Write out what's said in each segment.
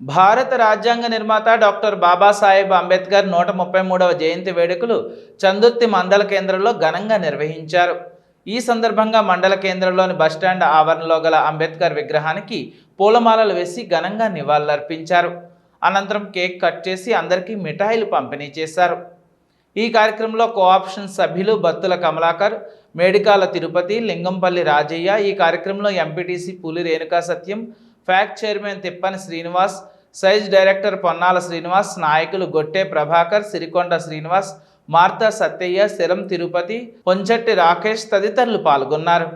భారత రాజ్యాంగ నిర్మాత డాక్టర్ బాబాసాహెబ్ అంబేద్కర్ నూట ముప్పై మూడవ జయంతి వేడుకలు చందుర్తి మండల కేంద్రంలో ఘనంగా నిర్వహించారు. ఈ సందర్భంగా మండల కేంద్రంలోని బస్టాండ్ ఆవరణలో గల అంబేద్కర్ విగ్రహానికి పూలమాలలు వేసి ఘనంగా నివాళులర్పించారు. అనంతరం కేక్ కట్ చేసి అందరికీ మిఠాయిలు పంపిణీ చేశారు. ఈ కార్యక్రమంలో కోఆప్షన్ సభ్యులు బత్తుల కమలాకర్ మేడికాల తిరుపతి లింగంపల్లి రాజయ్య ఈ కార్యక్రమంలో MPTC Puli Renuka Satyam fact chairman తిప్పని Srinivas సైజ్ డైరెక్టర్ పొన్నాల శ్రీనివాస్ నాయకులు గొట్టె ప్రభాకర్ సిరికొండ శ్రీనివాస్ మార్తా సత్తయ్య శరం తిరుపతి పొంచట్టి రాకేష్ తదితరులు పాల్గొన్నారు.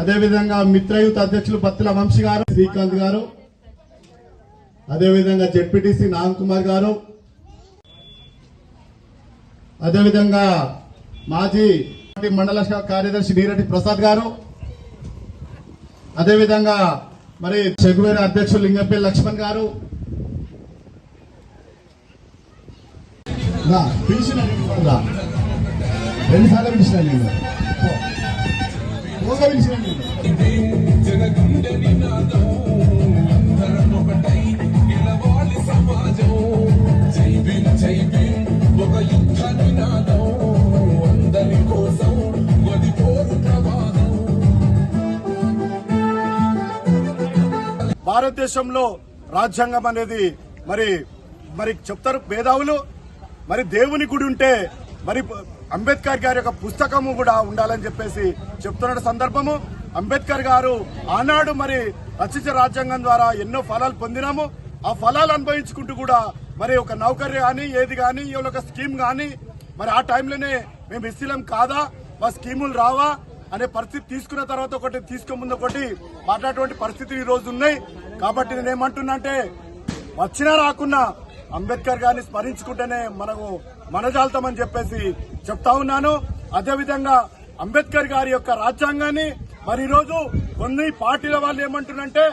అదేవిధంగా మిత్రయూత్ అధ్యక్షులు బత్తుల వంశీ గారు శ్రీకాంత్ గారు అదేవిధంగా జెడ్పీటీసీ నాగ్ కుమార్ గారు అదేవిధంగా మాజీ మండల కార్యదర్శి నీరటి ప్రసాద్ గారు అదేవిధంగా మరి చెగువేర అధ్యక్షులు లింగంపల్లి లక్ష్మణ్ గారు. రా, పిలిచిన రా. రెండుసార్లు పిలిచిన నేను పిలిచిన నేను భారతదేశంలో రాజ్యాంగం అనేది మరి మరి చెప్తారు మేధావులు మరి దేవుని గుడి ఉంటే మరి అంబేద్కర్ గారి యొక్క పుస్తకము కూడా ఉండాలని చెప్పేసి చెప్తున్న సందర్భము. అంబేద్కర్ గారు ఆనాడు మరి రచించిన రాజ్యాంగం ద్వారా ఎన్నో ఫలాలు పొందినాము. ఆ ఫలాలు అనుభవించుకుంటూ కూడా మరి ఒక నౌకర్య కానీ ఏది కానీ ఒక స్కీమ్ కానీ మరి ఆ టైంలోనే మేము ఎస్సీలం కాదా మా స్కీములు రావా అనే పరిస్థితి తీసుకున్న తర్వాత ఒకటి తీసుకోముందు ఒకటి మాట్లాడేటువంటి పరిస్థితులు ఈ రోజు ఉన్నాయి. కాబట్టి నేనేమంటున్నా అంటే వచ్చినా రాకున్నా అంబేద్కర్ గారిని స్మరించుకుంటేనే మనకు మనజాల్తామని చెప్పేసి చెప్తా ఉన్నాను. అదేవిధంగా అంబేద్కర్ గారి యొక్క రాజ్యాంగాన్ని మరి ఈరోజు రోజు కొన్ని పార్టీల వాళ్ళు ఏమంటున్నంటే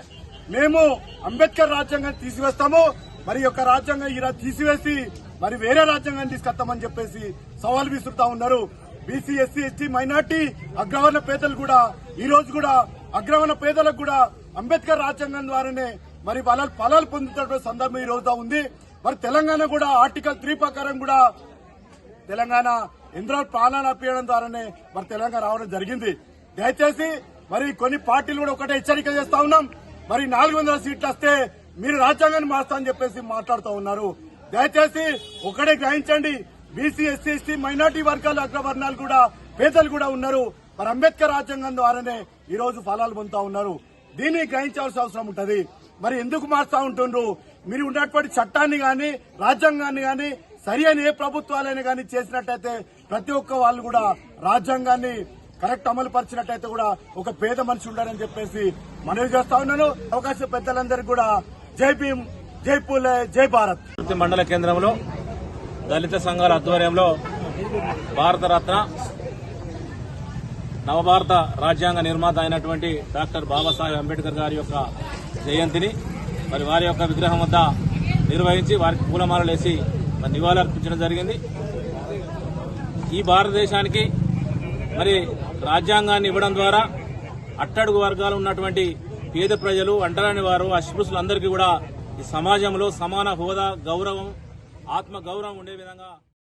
మేము అంబేద్కర్ రాజ్యాంగాన్ని తీసివేస్తాము మరి యొక్క రాజ్యాంగం ఇలా తీసివేసి మరి వేరే రాజ్యాంగాన్ని తీసుకొస్తామని చెప్పేసి సవాల్ విసురుతా ఉన్నారు. బీసీ ఎస్సీ ఎస్టీ మైనార్టీ అగ్రవర్ణ పేదలు కూడా ఈ రోజు కూడా అగ్రవర్ణ పేదలకు కూడా అంబేద్కర్ రాజ్యాంగం ద్వారానే మరి బలాలు ఫలాలు పొందుతున్న సందర్భం ఈ రోజు ఉంది. మరి తెలంగాణ కూడా ఆర్టికల్ త్రీ ప్రకారం కూడా తెలంగాణ ఇంద్రాలు ప్రాణాలు అప్పేయడం ద్వారానే మరి తెలంగాణ రావడం జరిగింది. దయచేసి మరి కొన్ని పార్టీలు కూడా ఒకటే హెచ్చరిక చేస్తా ఉన్నాం. మరి నాలుగు వందల సీట్లు వస్తే మీరు రాజ్యాంగాన్ని మారుస్తా అని చెప్పేసి మాట్లాడుతూ ఉన్నారు. దయచేసి ఒకటే గ్రహించండి. బీసీ ఎస్సీ ఎస్టీ మైనార్టీ వర్గాలు అగ్రవర్ణాలు కూడా పేదలు కూడా ఉన్నారు. మరి అంబేద్కర్ రాజ్యాంగం ద్వారానే ఈ రోజు ఫలాలు పొందుతా ఉన్నారు. దీన్ని గ్రహించాల్సిన అవసరం ఉంటుంది. మరి ఎందుకు మారుస్తా ఉంటుండ్రు? మీరు ఉన్నటువంటి చట్టాన్ని గాని రాజ్యాంగాన్ని గాని సరి అని ఏ ప్రభుత్వాలైనా కానీ చేసినట్టయితే ప్రతి ఒక్క వాళ్ళు కూడా రాజ్యాంగాన్ని కరెక్ట్ అమలు పరిచినట్టయితే కూడా ఒక పేద మనిషి ఉండాలని చెప్పేసి మనవి చేస్తా ఉన్నాను. అవకాశం పెద్దలందరికీ కూడా జై భీమ్ జై పూలే జై భారత్. మండల కేంద్రంలో దళిత సంఘాల ఆధ్వర్యంలో భారతరత్న నవభారత రాజ్యాంగ నిర్మాత అయినటువంటి డాక్టర్ బాబాసాహెబ్ అంబేద్కర్ గారి యొక్క జయంతిని మరి వారి యొక్క విగ్రహం వద్ద నిర్వహించి వారికి పూలమాలలేసి మరి నివాళులర్పించడం జరిగింది. ఈ భారతదేశానికి మరి రాజ్యాంగాన్ని ఇవ్వడం ద్వారా అట్టడుగు వర్గాలు ఉన్నటువంటి పేద ప్రజలు అంటరాని వారు అస్పృశ్యులందరికీ కూడా ఈ సమాజంలో సమాన హోదా గౌరవం ఆత్మ గౌరవం ఉండే విధంగా